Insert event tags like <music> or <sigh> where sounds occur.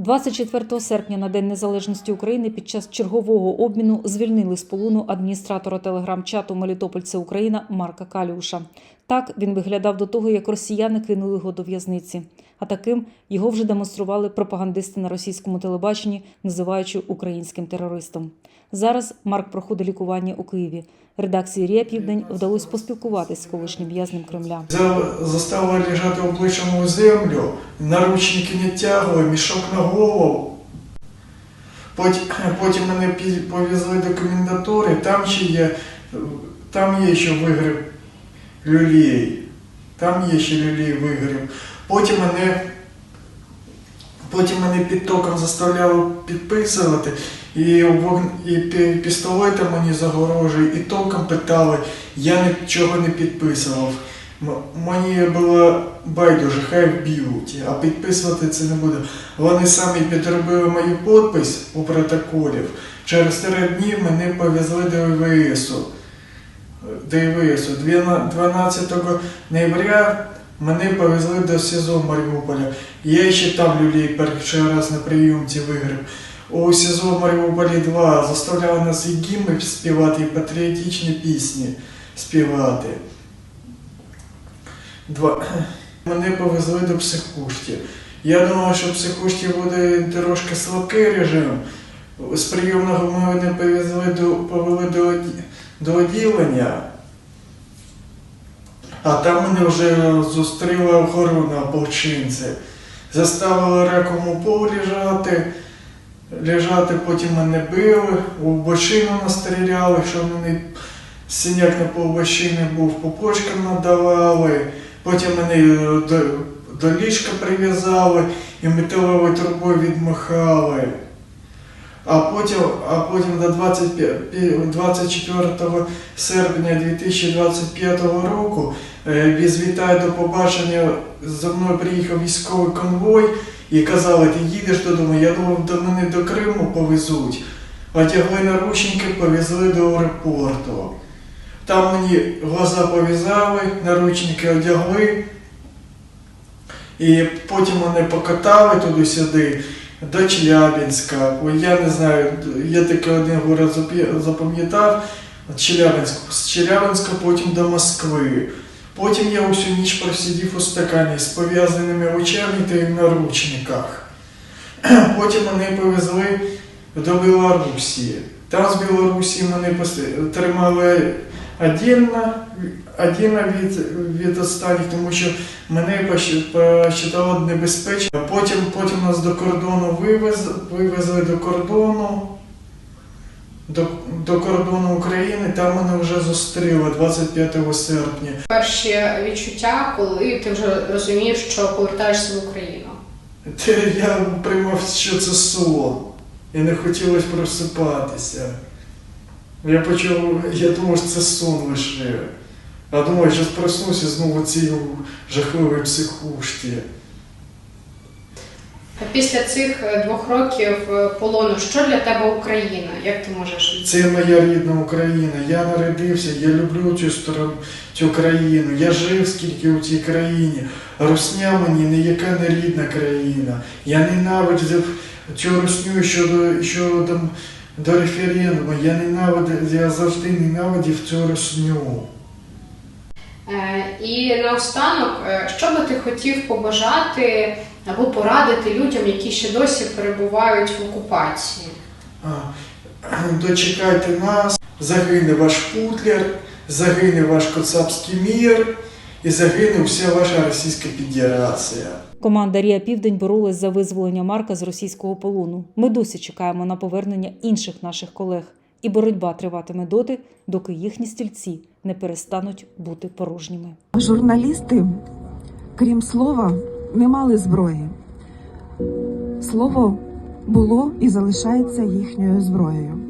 24 серпня на День Незалежності України під час чергового обміну звільнили з полону адміністратора телеграм-чату Мелітопольце Україна Марка Калюша. Так він виглядав до того, як росіяни кинули його до в'язниці. А таким його вже демонстрували пропагандисти на російському телебаченні, називаючи українським терористом. Зараз Марк проходить лікування у Києві. Редакції Рія Південь вдалося поспілкуватись з колишнім в'язнем Кремля. Заставили лежати обличчям у землю, наручники не тягли, мішок на голову. Потім, мене повезли до комендатури, там ще є, там є ще вигріб люлей. Там є ще люлей вигріб. Потім мене, потім мене під током заставляли підписувати, і, і пістолетом мені загорожує, і током питали, я нічого не підписував. Мені було байдуже, хай вб'ють, а підписувати це не буду. Вони самі підробили мою підпис у протоколів. Через три дні мене повезли до ІВСу. До. Двіна- 12 ноября мене повезли до СІЗО Маріуполя. Я ще там люлей перший раз на прийомці виграв. У СІЗО Маріуполі 2 заставляли нас і гімни співати, і патріотичні пісні співати. Два. Мене повезли до психушки. Я думав, що в психушці буде трошки слабкий режим. З прийомного мене повезли до, повели до, до відділення. А там мене вже зустріла охорона ополчинці. Заставили раком у пол лежати, лежати, потім мене били, у бочину настріляли, що мене синяк на полбощини був, по почкам надавали, потім мене е, до, ліжка прив'язали і металевою трубою відмахали. А потім, а потім до 25 24 серпня 2025 року е, без вітаю до побачення за мною приїхав військовий конвой і казали, ти їдеш додому. Я думав, до мене до Криму повезуть. Одягли наручники, повезли до аеропорту. Там мені глаза пов'язали, наручники одягли. І потім мене покатали туди-сюди, до Челябинська. Я не знаю, я таки один город запам'ятав. Челябинськ. З Челябинська потім до Москви. Потім я усю ніч просидів у стакані з пов'язаними очами та наручниках. <clears throat> Потім мене повезли до Білорусі. Там з Білорусі мене тримали отдельно, отдельно від, від останніх, тому що мене посчитали небезпечно. Потім, потім нас до кордону вивез, вивезли до кордону. До, до кордону України, там мене вже зустріли 25 серпня. Перші відчуття, коли ти вже розумієш, що повертаєшся в Україну. Я приймав, що це сон. І не хотілося просипатися. Я почав, я думав, що це сон лише. А думаю, що проснуся знову цій жахливій психушці. Після цих е, двох років е, полону, що для тебе Україна? Як ти можеш Це моя рідна Україна. Я народився, я люблю цю сторону, цю країну. Я жив скільки у цій країні. Русня мені ніяка не рідна країна. Я ненавидів цю русню щодо, щодо до референдуму. Я ненавидив, я завжди ненавидів цю русню. Е, І наостанок, е, що би ти хотів побажати або порадити людям, які ще досі перебувають в окупації? Дочекайте нас, загине ваш Путлер, загине ваш Коцапський мір і загине вся ваша Російська Федерація. Команда Рія Південь боролась за визволення Марка з російського полону. Ми досі чекаємо на повернення інших наших колег, і боротьба триватиме доти, доки їхні стільці не перестануть бути порожніми. Журналісти, крім слова, не мали зброї. Слово було і залишається їхньою зброєю.